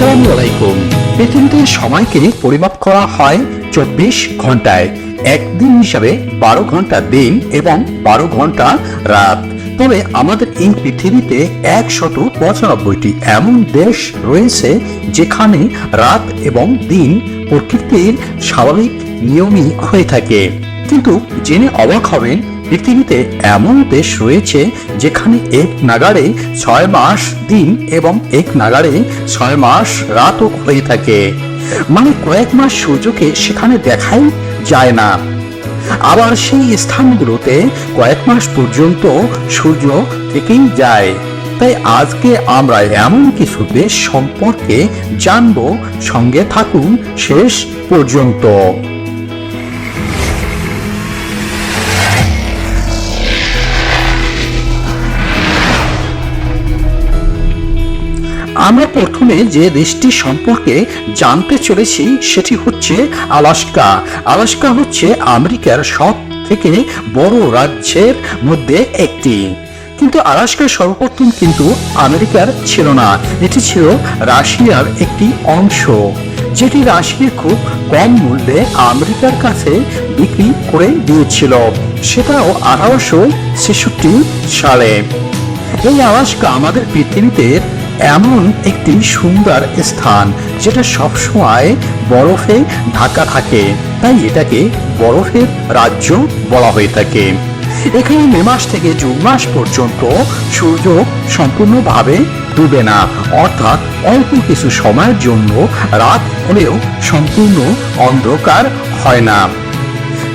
আসসালামু আলাইকুম। পৃথিবীতে সময়কে পরিমাপ করা হয় চব্বিশ ঘন্টায়। একদিন হিসাবে বারো ঘণ্টা দিন এবং বারো ঘণ্টা রাত। তবে আমাদের এই পৃথিবীতে একশত পঁচানব্বইটি এমন দেশ রয়েছে যেখানে রাত এবং দিন প্রকৃতির স্বাভাবিক নিয়মই হয়ে থাকে। কিন্তু জেনে অবাক হবেন পৃথিবীতে এমন দেশ রয়েছে যেখানে এক নাগাড়ে ছয় মাস দিন এবং এক নাগাড়ে ছয় মাস রাতও হয়ে থাকে। মানে কয়েক মাস সূর্যকে সেখানে দেখাই যায় না। আবার সেই স্থানগুলোতে কয়েক মাস পর্যন্ত সূর্য থেকেই যায়। তাই আজকে আমরা এমন কিছু দেশ সম্পর্কে জানব। সঙ্গে থাকুন শেষ পর্যন্ত। আমরা প্রথমে যে দেশটি সম্পর্কে জানতে চলেছি, সেটি হচ্ছে আলাস্কা। আলাস্কা হচ্ছে আমেরিকার সব থেকে বড় রাজ্যের মধ্যে একটি। কিন্তু আলাস্কা সর্বপ্রথম কিন্তু আমেরিকার ছিল না। এটি ছিল রাশিয়ার একটি অংশ, যেটি রাশিয়া খুব কম মূল্যে আমেরিকার কাছে বিক্রি করে দিয়েছিল। সেটাও আঠারোশো ছেষট্টি সালে। এই আলাস্কা আমাদের পৃথিবীতে এমন একটি সুন্দর স্থান যেটা সবসময় বরফে ঢাকা থাকে। তাই এটাকে বরফের রাজ্য বলা হয়ে থাকে। এখানে মে মাস থেকে জুন মাস পর্যন্ত সূর্য সম্পূর্ণভাবে ডুবে না। অর্থাৎ অল্প কিছু সময়ের জন্য রাত হলেও সম্পূর্ণ অন্ধকার হয় না।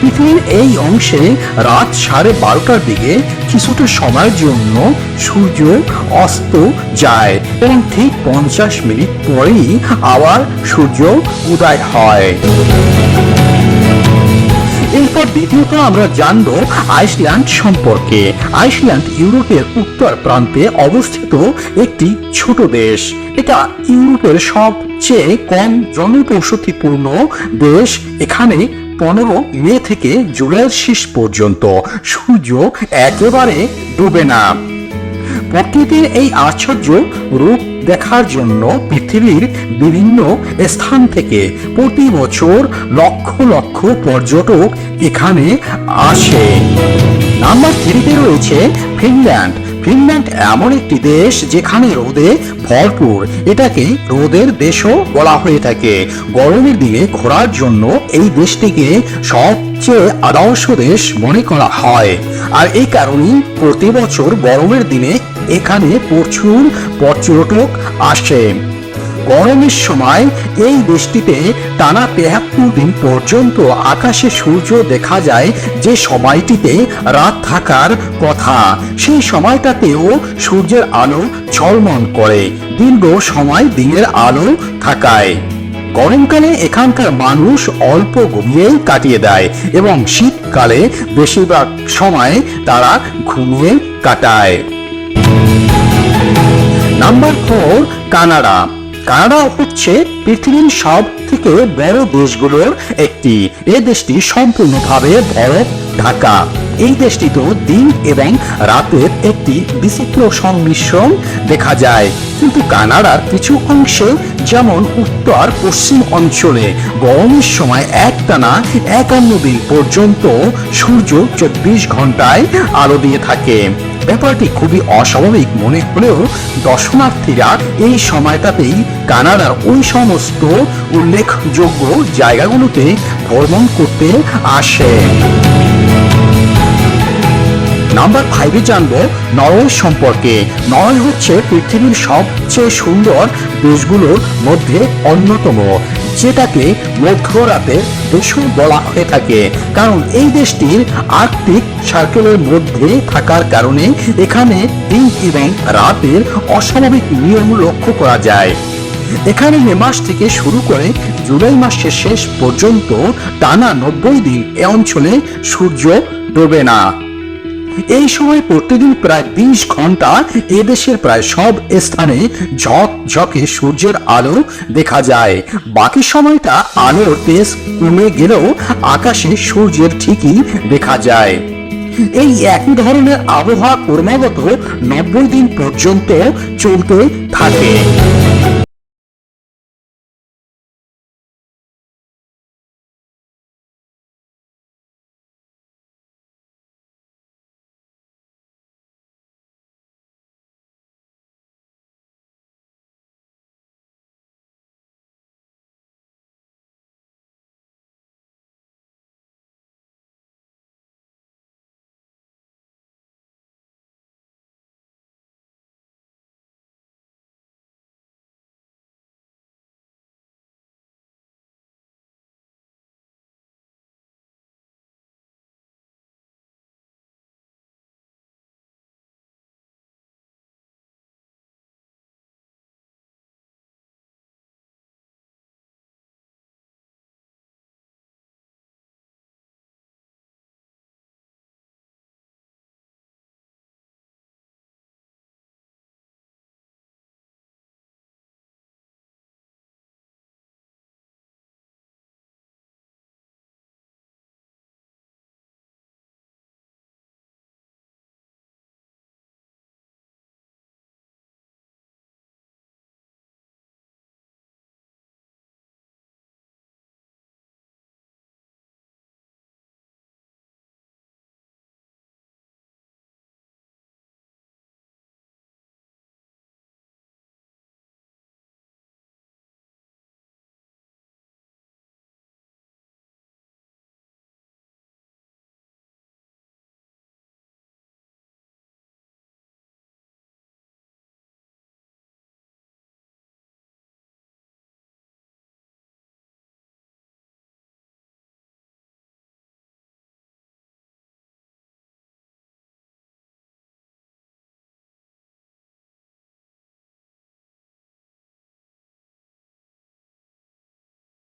পৃথিবীর এই অংশে রাত সাড়ে বারোটার দিকে কিছুটা সময়ের জন্য সূর্য অস্ত যায় এবং ঠিক পঞ্চাশ মিনিট পরেই আবার সূর্য উদয় হয়। এরপর দ্বিতীয়ত আমরা জানব আইসল্যান্ড সম্পর্কে। আইসল্যান্ড ইউরোপের উত্তর প্রান্তে অবস্থিত একটি ছোট দেশ। এটা ইউরোপের সবচেয়ে কম জনবসতিপূর্ণ দেশ। এখানে পনেরো মে থেকে জুলাইয়ের শেষ পর্যন্ত সূর্য একেবারে ডুবে না। প্রকৃতির এই আশ্চর্য রূপ দেখার জন্য পৃথিবীর বিভিন্ন স্থান থেকে প্রতি বছর লক্ষ লক্ষ পর্যটক এখানে আসে। নাম্বার থ্রিতে রয়েছে ফিনল্যান্ড। ফিনল্যান্ড এমন একটি দেশ যেখানে রোদে ভরপুর। এটাকে রোদের দেশও বলা হয়ে থাকে। গরমের দিনে ঘোরার জন্য এই দেশটিকে সবচেয়ে আদর্শ দেশ মনে করা হয়। আর এই কারণেই প্রতি বছর গরমের দিনে এখানে প্রচুর পর্যটক আসে। গরমের সময় এই দেশটিতে টানা তেহাত্তর দিন পর্যন্ত আকাশে সূর্য দেখা যায় যে সময়টিতে রাত থাকার কথা। সেই সময়টাতেও সূর্যের আলো ঝলমল করে, দীর্ঘ সময় দিনের আলো থাকায়। গরমকালে এখানকার মানুষ অল্প ঘুমিয়েই কাটিয়ে দেয় এবং শীতকালে বেশিরভাগ সময় তারা ঘুমিয়ে কাটায়। Number four, Canada. কানাডা হচ্ছে পৃথিবীর সব থেকে বড় দেশগুলোর একটি। এই দেশটি সম্পূর্ণভাবে বরফ ঢাকা। এই দেশটিতে দিন এবং রাতের একটি বিচিত্র সংমিশ্রণ দেখা যায়। কিন্তু কানাডার কিছু অংশে, যেমন উত্তর, পশ্চিম অঞ্চলে গরমের সময় একটানা একান্ন দিন পর্যন্ত সূর্য চব্বিশ ঘন্টায় আলো দিয়ে থাকে। ব্যাপারটি খুবই অস্বাভাবিক মনে হলেও দর্শনার্থীরা এই সময়টাতেই কানাডার ওই সমস্ত উল্লেখযোগ্য জায়গাগুলোতে ভ্রমণ করতে আসে। নাম্বার ফাইভে জানব নরওয়ে সম্পর্কে। নরওয়ে হচ্ছে পৃথিবীর সবচেয়ে সুন্দর দেশগুলোর মধ্যে অন্যতম, যেটাকে মধ্যরাতের দেশও বলা হয়ে থাকে। কারণ এই দেশটির আর্কটিক সার্কেলের মধ্যে থাকার কারণে এখানে দিন এবং রাতের অস্বাভাবিক নিয়ম লক্ষ্য করা যায়। এখানে মে মাস থেকে শুরু করে জুলাই মাসের শেষ পর্যন্ত টানা নব্বই দিন এ অঞ্চলে সূর্য ডোবে না। এই সময় প্রতিদিন প্রায় বিশ ঘণ্টা এদেশের প্রায় সব স্থানে ঝক ঝকে সূর্যের আলো দেখা যায়। বাকি সময়টা আলোর তেজ কমে গেলেও আকাশে সূর্যের ঠিকই দেখা যায়। এই একই ধরনের আবহাওয়া ক্রমাগত নব্বই দিন পর্যন্ত চলতে থাকে।